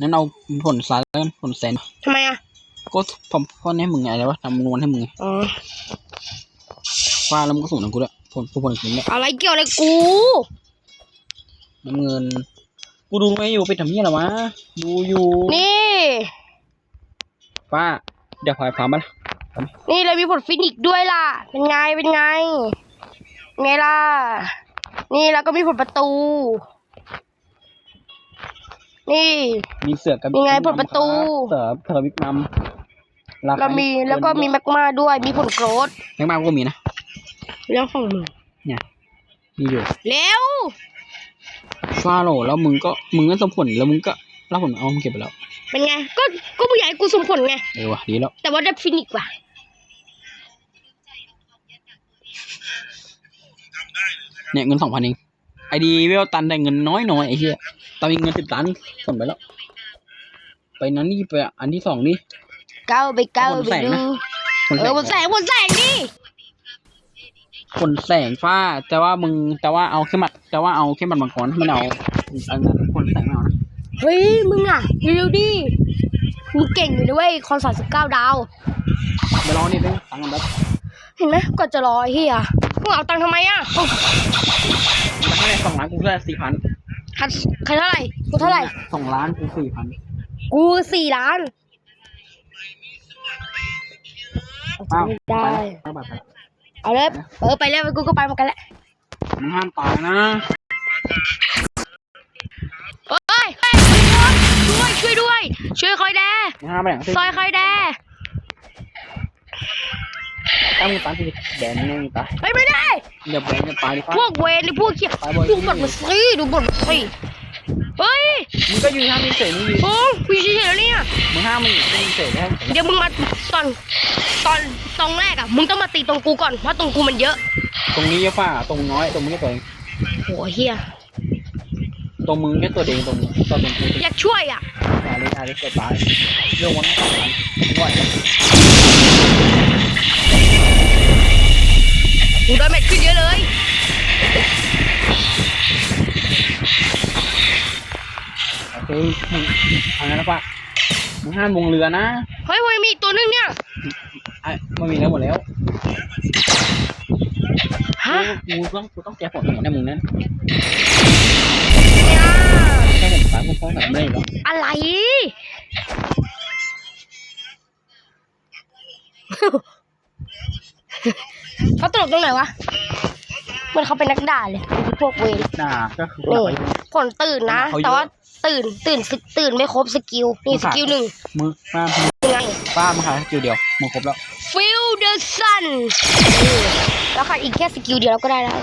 นั้นเอาผลสายแล้วกันผลแสนทำไมอะ ก็ผมพ่อให้มึงไงอะไรวะทำนวลให้มึงไงอ๋อฟ้าแล้วมึงก็สูงนะกูด้วยผลผลผลถึงเนี่ยอะไรเกี่ยวอะไรกูน้ำเงิน กูดูไม่อยู่ไปทำเนี้ยหรอวะดูอยู่นี่ป้าเดี๋ยวพายพามาละนี่เรามีผลฟินิกซ์ด้วยล่ะ เป็นไงเป็นไงไงล่ะ นี่แล้วก็มีผลประตู นี่ มีเสือกกับมีไงผลประตู เสือเสือวิกนำราคาเรามีแล้วก็มีแมกมาด้วยมีผลโกรธแม็กมาก็มีนะเรื่องของมึงเนี่ยมีอยู่เร็วฟ้าโหลแล้วมึงก็มึงก็สมผลแล้วมึงก็รับผลเอามึงเก็บไปแล้ว เป็นไง ก็ก็ผู้ใหญ่กูสมผลไงเออวะดีแล้ว แต่ว่าได้ฟินิกซ์ว่ะเนี่ยเงินสองพันเองไอดีเวลตันได้เงินน้อยน้อยๆไอ้เหี้ย ตอนมีเงินสิบล้านผลไปแล้ว ไปนั้นนี่ไปอันที่สองนี่ เก้าไปเก้าผลไปแสงดู นะผลเออผลแสงผลแสงดิผลแสงฟ้า แต่ว่ามึงแต่ว่าเอาแค่หมัดแต่ว่าเอาแค่หมัดมังกรไม่เอาอันนั้นผลแสงไม่เอานะเฮ้ยมึงอะเร็วๆดิมึงเก่งอยู่นะเว้ยคอนสามสิบเก้าดาวไปรอนี่ได้ตังค์กันแล้วเห็นไหมกว่าจะรอไอ้เฮียมึงเอาตังค์ทำไมอะเอ้าแต่ให้ในสองล้านกูได้สี่พันใครใครเท่าไหร่กูเท่าไหร่สองล้านกูสี่พันกูสี่ล้านอ้าวได้ ไปไปไปเอาเลยเออไปแล้วกูก็ไปเหมือนกันแหละมึงห้ามตายนะเฮ้ยเฮ้ยช่วยช่วยด้วย ช่วยคอยแดมึงห้ามไปไหนซอยคอยแด ถ้ามึงตายคือแดนแน่มึงตายเฮ้ยไม่ได้ เดี๋ยวแบนจะตายดิฟ้าพวกเวรนี่พวกเขี้ยไปบ่อยดูบทมาสิดูบทมาสิเฮ้ยมึงก็ยืนห้ามมึงเฉยมึงยืนโอ้ยกูเฉยๆแล้วเนี่ยมึงห้ามมึงมึงเฉยได้เดี๋ยวมึงมาตอนตอนตรงแรกอะมึงต้องมาตีตรงกูก่อนเพราะตรงกูมันเยอะ ตรงนี้เยอะฟ้าตรงน้อยตรงมึงแค่ตัวเองโหเฮียตรงมึงแค่ตัวเองตรงตอนตรงกูอยากช่วยอะตายเลยตายเลยเกิดตายเรื่องวันสองพันไหว แล้วกูโดนเม็ดขึ้นเยอะเลยโอเคมึงทางนั้นนะฟ้ามึงห้ามวงเรือนะเฮ้ยเว้ยมีอีกตัวนึงเนี่ย ไอ้มันมีแล้วหมดแล้วฮะกูต้องกูต้องแก้ผลหมดนะมึงนั้นนี่แค่ผมสามคนฟ้องแบบไม่ได้หรอกอะไร เขาตลกตรงไหนวะเหมันเขาเป็นนักด่าเลยพวกเวรด่าก็คือนี่ไปผลตื่นนะเขาเยอะแต่ว่าตื่นตื่นสตื่นไม่ครบสกิลนี่มึงสขาดกิลหนึ่งมึงป้ายังไงป้ามึงหาสกิลเดียวมึงครบแล้ว Feel the sun นี่แล้วขาดอีกแค่สกิลเดียวเราก็ได้แล้ว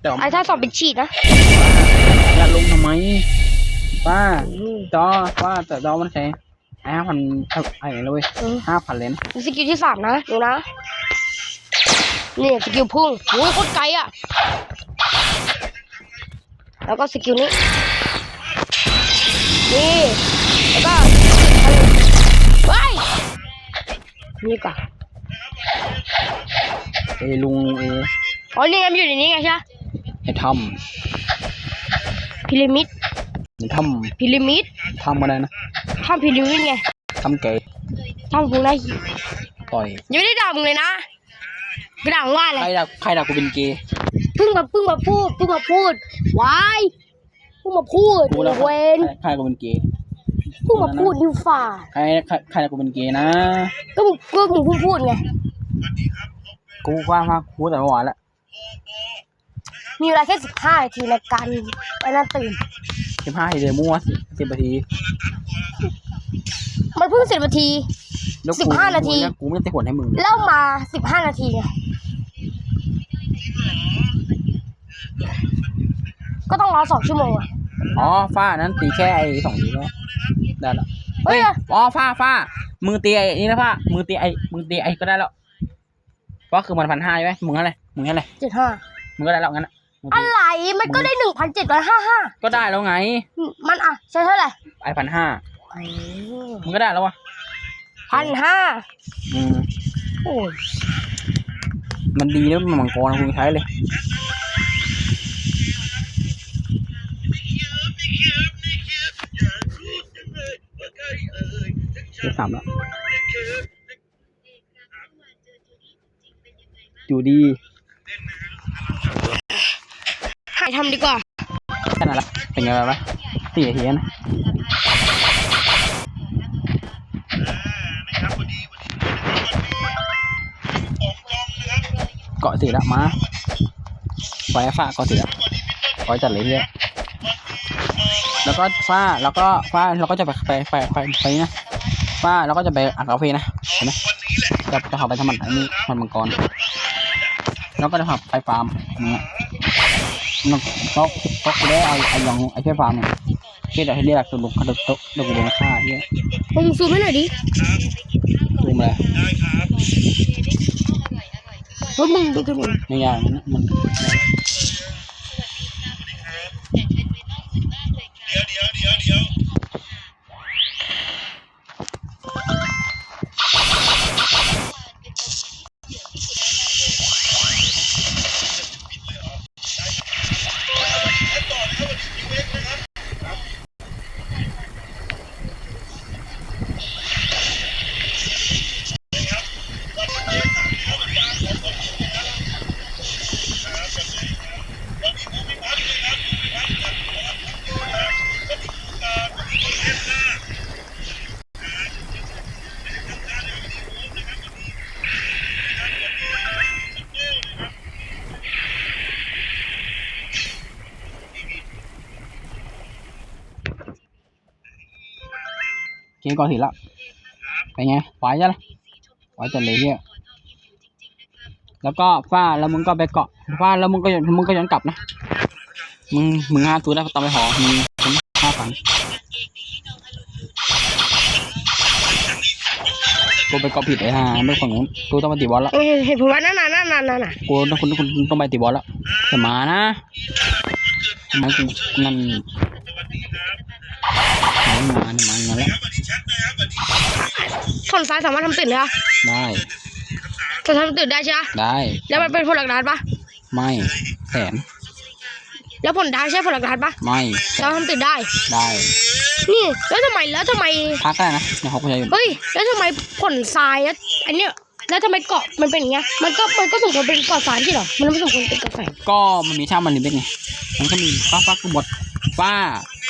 แต่ว่าไอ้ถ้าสอบเป็นฉีดนะอย่าลงทำไมป้าอืมจอป้าแต่จอมันแค่ห้าพันไอ้เลยเว้ยอืมห้าพันเลนนี่สกิลที่สามนะดูนะ นี่สกิลพุ่งโอ้ยโคตรไกลอะ แล้วก็สกิลนี้ นี่ แล้วก็ไปนี่ก่อนเอยลุงเออ๋อนี่ไงมันอยู่ในนี้ไงใช่ไหมให้ทพีระมิดำให้ทพีระมิดำทำอะไรนะถ้ำพีระมิดไงทำเก๋ถ้ำกูได้ต่อยยังไม่ได้ด่ามึงเลยนะ กระด่ามึงว่าอะไรใครด่าใครด่ากูเป็นเกย์ เพิ่งมาเพิ่งมาพูดเพิ่งมาพูดวายเพิ่งมาพูดกูแล้ว เวนใครใครด่ากูเป็นเกย์ เพิ่งมาพูดนิวฝ่าใครใครใครด่ากูเป็นเกย์นะ ก็มึงก็มึงเพิ่งพูดไงกูว่ามากูแต่เมื่อวานละมีเวลาแค่สิบห้านาทีในการไปนั่นตื่น สิบห้าทีเดียวมั่วสิบนาทีมันเพิ่งสิบนาที แล้วกูสิบห้านาทีกูไม่ได้ผลให้มึงเล่ามาสิบห้านาทีไงก็ต้องรอสองชั่วโมงอะอ๋อฟ้านั้นตีแค่ไอ้สองทีก็ได้แล้วเฮ้ยอ๋อฟ้าฟ้ามึงตีไอ้นี่นะฟ้ามึงตีไอ้มึงตีไอ้ก็ได้แล้วเพราะคือมันพันห้าใช่ไหมมึงอะไรมึงอะไรเจ็ดห้ามึงก็ได้แล้วงั้นน่ะมึงตี อะไรมันก็ได้หนึ่งพันเจ็ดร้อยห้าห้าก็ได้แล้วไง มันอะใช่เท่าไหร่ไอ้พันห้ามึงก็ได้แล้ววะพันห้าอืมโอ้ยมันดีนะมันมังกรนะคุณใช้เลยเดี๋ยวสามแล้วจูดีหาย ทำดีกว่าแค่นั้นละเป็นไงวะสี่นาทีนะเกาะสี่ละมาไฟฟ้าเกาะสี่ละไฟจัดเลยเฮียแล้วก็ฟ้าแล้วก็ฟ้าเราก็จะไปไปไปไปไปนะฟ้าเราก็จะไปอ่างกาแฟนะเห็นไหมจะจะขับไปทำมันอันนี้มันมังกรแล้วก็จะขับไปฟาร์มอย่าร์มเนี่ย ที่เดี๋ยวให้เรียกตัวลุกกระโดดโต๊ะเดี๋ยวกูโดนฆ่าเฮียผมซูมให้หน่อยดิดูมาเลยว่มึงดูกันมึงไม่ ยากนะมันเกมก่อนสิละเป็นไงไหวจ้ะล่ะไหวจัดเลยเฮียแล้วก็ฟ้าแล้วมึงก็ไปเกาะฟ้าแล้วมึงก็ย้อนมึงก็ย้อนกลับนะมึงมึงห้าตัวได้ตอนไปหอมึงเป็นห้าพันกูไปเกาะผิดไอ้ห่าไม่ฝั่งนู้นกูต้องไปตีบอลละเออเห็นผมว่านั่นน่ะนั่นน่ะนั่นน่ะกูต้องคุณคุณต้องไปตีบอลละแต่มานะทำไมกูนั่น มาเนี่ยมาเนี่ยมาแล้วผลซ้ายสามารถทำตื่นได้ปะได้จะทำตื่นได้ใช่ปะได้แล้วมันเป็นผลหลักฐานปะไม่แสนแล้วผลดาวใช่ผลหลักฐานปะไม่เราทำตื่นได้ได้นี่แล้วทำไมแล้วทำไมพักได้นะในเขาก็จะอยู่เฮ้ยแล้วทำไมผลทรายแล้วอันเนี้ยแล้วทำไมเกาะมันเป็นอย่างเงี้ยมันก็มันก็สมควรเป็นเกาะทรายใช่เหรอมันไม่สมควรเป็นเกาะทรายก็มันมีช่างมันลิมิตไงมันก็มีฟ้าฟ้าคือบท ฟ้า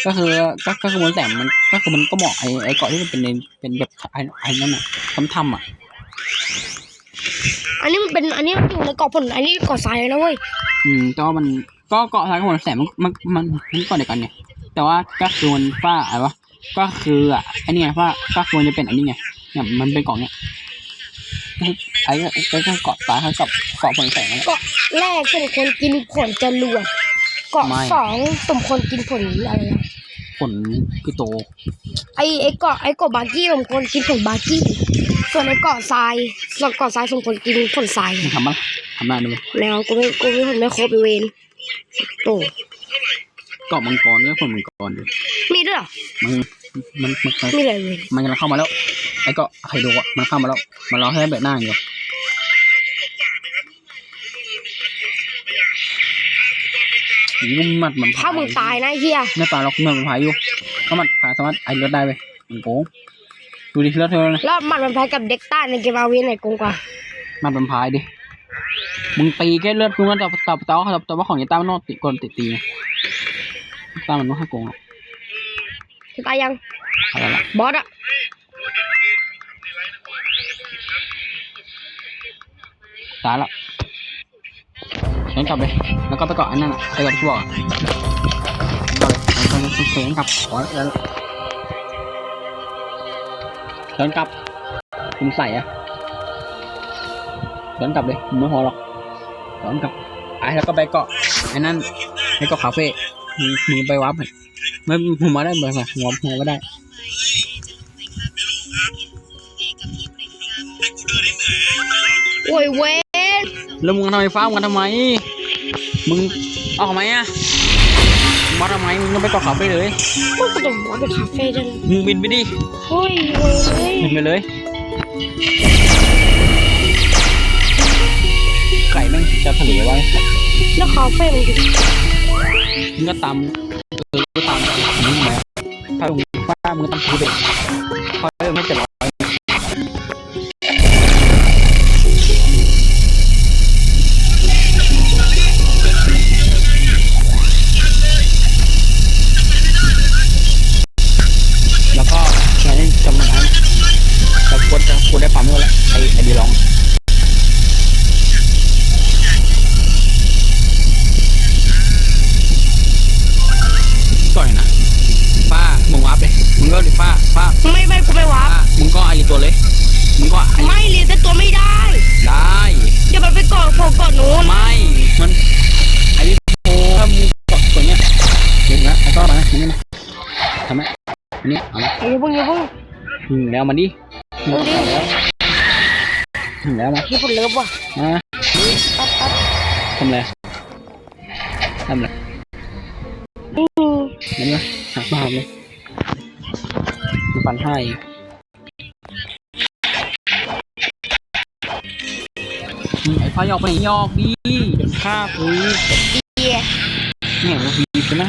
ก็คือก็ก็คือบนแสงมันก็คือมันก็เหมาะไอไอเกาะที่มันเป็นในเป็นแบบไอไอนั่นอะทำทำอะอันนี้มันเป็นอันนี้มันอยู่ในเกาะผลอันนี้เกาะทรายเลยนะเว้ยอืมแต่ว่ามันก็เกาะทางกับบนแสงมันมันมันมันเก่อนเดียวกันไงแต่ว่าก็คือมันฟ้าอะไรวะก็คืออะไอนี่ไงฟ้าก็ควรจะเป็นอันนี้ไงเนี่ยมันเป็นเกาะเนี้ยไอ้ก็ก็ก็เกาะตายเขากับเกาะบนแสงนั่นแหละเกาะแรกสมควรกินผลจรวด เกาะไม่ สองสมควรกินผลอะไรนะผลคือโต ไอไอเกาะไอเกาะบาร์กี้สมควรกินผลบาร์กี้ ส่วนไอเกาะทรายส่วนเกาะทรายสมควรกินผลทรายมันทำมันทำได้ด้วยแมวกูไม่กูไม่ผลไม่ครบไปเวนโอ้เกาะมังกรก็ผลมังกรดิมีด้วยเหรอมันมันมันมันมีอะไรเวนมันกำลังเข้ามาแล้ว ไอ้เกาะใครดูอะมันเข้ามาแล้ว มันรอแค่เบรกหน้าอย่างเดียว ยุ่งมัดมันถ้ามึงตายนะไอ้เฮียไม่ตายหรอกเมื่อมันพายอยู่ถ้ามันพายสามารถไอ้เลือดได้ไปมันโกงดูดิเลือดเธอนะแล้วมันมันแพ้กับเด็กต้าในเกมอาวีไหนโกงกว่ามันเป็นพายดิมึงตีแค่เลือดกูนั่นแต่แต่แต่ว่าแต่ว่าของยายต้ามันนอกติกนติดตีไงต้ามันไม่ให้โกงหรอกตายยังอะไรละบอสอะตายละงั้ นกลับเลยแล้วก็ไปเกาะอันนั้นอะไปกาะที่บอกอะก็เลยเดินกลับขอแล้วเดินกลับคุณใส่อะเดินกลับเลยไม่พอหรอกเดินกลับไอ้แล้วก็ไปเกาะไอ้นั่นไปเกาะคาเฟ่มึงไปวับเลยไม่ผมมาได้เบอร์ไงหัวหัวก็ได้โอ้ยเวน แล้วมึงทำไมฟ้ามึงกันทำไม มึงออกไหมอะมึงมาทำไมมึงก็ไปเกาะคาเฟ่เลยมันก็ต้องบอสเป็นคาเฟ่ด้วยนะมึงบินไปดิเฮ้ยเว้ยบินไปเลยไก่แม่งจะทะเลไว้แล้วคาเฟ่มันอยู่มึงก็ตามเออก็ตามมึงทำไมถ้ามึงฟ้ามึงก็ตามกูเด็กเขาเออไม่เจ็ด อืมแล้วมันดิมึงดิแล้วอืมแล้วมาญี่ปุ่นเลิฟว่ะมาปั๊บปั๊บทำอะไรทำอะไรไม่มีนั่นวะหักบ้าเลยปันให้อืมไอ้พ่อยอกไปไหนยอกดิเดี๋ยวฆ่ากูเดียเนี่ยมันบีบใช่ไหม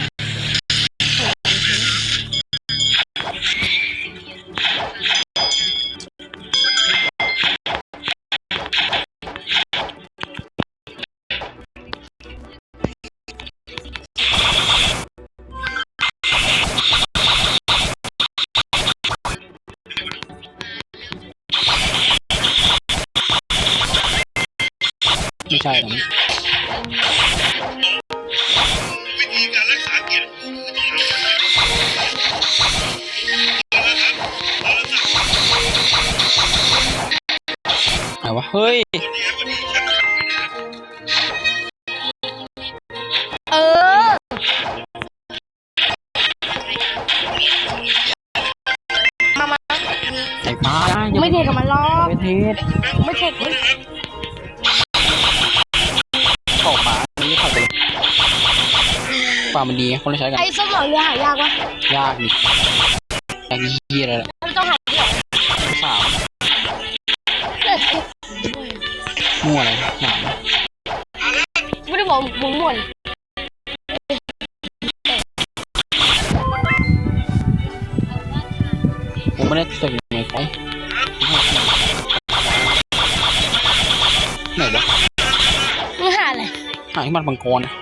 ไม่ใช่หรอกนะวิธีการรักษาเกียรติคือต้องทำยังไงเอาละครับเอาละครับไหนวะเฮ้ยวันนี้วันนี้ฉันทำไปนะเออ มามาไอ้ป้าไม่เทกับมันหรอกไม่เทศไม่เทไม่ ปลามันดีไงคนเลยใช้กัน ไอ้สมองเนี่ยหายากวะยากดิยากเยี่ยอะไรล่ะมันต้องหายากสามเออมั่วอะไรหนามไม่ได้บอกหมุนหมุนผมไม่ได้เสกในไฟไหนวะมึงหาอะไรหาที่มันบังกรอะ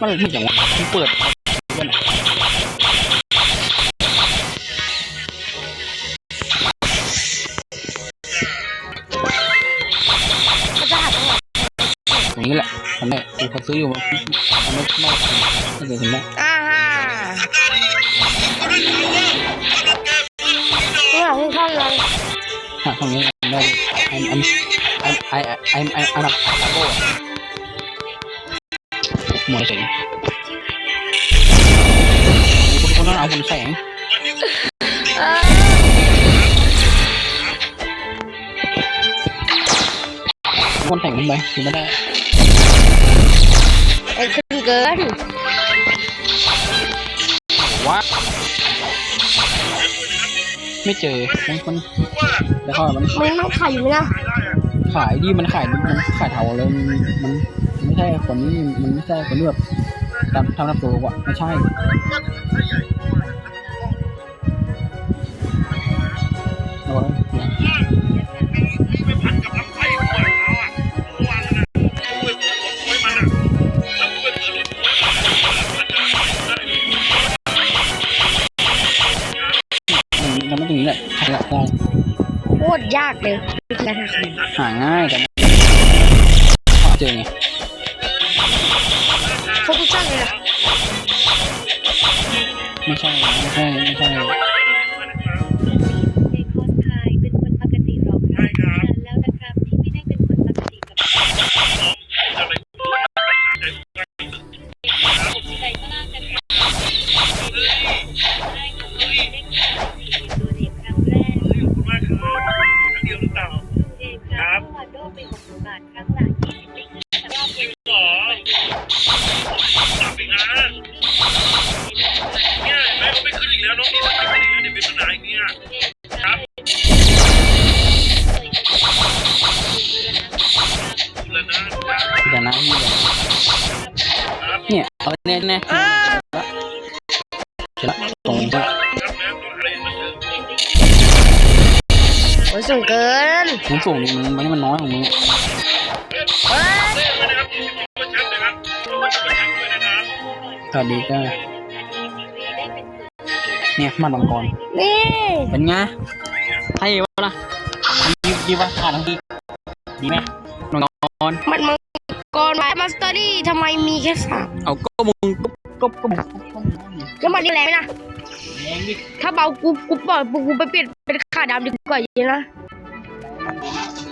มันมันอย่างวะมันเปิดเว้ยน่ะมันจะหาตรงไหนตรงนี้แหละทำได้กูเขาซื้ออยู่มันไม่ไม่ไม่ไม่เคยเห็นได้อ่าฮะเขาได้ข่าวว่าเขาต้องแก้มือพี่น้องมึงหาที่เข้าเลยหาตรงนี้ทำได้ไอ้ไอ้ไอ้ไอ้ ไอ้ไอ้อันดับไอ้โบ้มวยเฉยคนคนนั้นเอาคนแสงเออคนแต่งขึ้นไปคือไม่ได้ไอ้ขึ้นเกินว่าไม่เจอมันมันแล้วก็มันมึงต้องขายอยู่ไหมนะขายดีมันขายมันขายเถาเลยมันมันมันไม่ใช่คนนี้มันไม่ใช่คนแบบทำทำทำตัววะไม่ใช่เอาไงมีมีพันกับลำไส้หัวเขาอะเมื่อวานน่ะกูไปเปิดรถโวยมันอะแล้วกูไปเปิดรถโวยนอะไม่ตรงนี้แหละใช่ละได้โคตรยากเลยหาขายหาง่ายแต่หาเจอไง โคตรช่างเลยนะไม่ เนี่ยเอาแน่แน่เสร็จละตรงนี้ครับแล้วก็อะไรมันเจอโอ้ยสูงเกินมันสูงนี่มันมันมันน้อยของมึงเฮ้ยเล่นไปนะครับยี่สิบเปอร์เซ็นต์นะครับขอบคุณเปอร์เซ็นต์ด้วยนะครับสวัสดีก็เนี่ยมันมังกรนี่เป็นไงไทยวะล่ะดีดีวะผ่านทั้งทีดีไหมมังกรมันมัง กรไว้มาสเตอรี่ทำไมมีแค่สามเอาก็มึงก็ก็ก็มึงแล้วมันนี่แรงไหมนะแรงดิถ้าเบากูกูปล่อยกูไปเปลี่ยนเป็นขาดำดีกว่าเยอะนะแ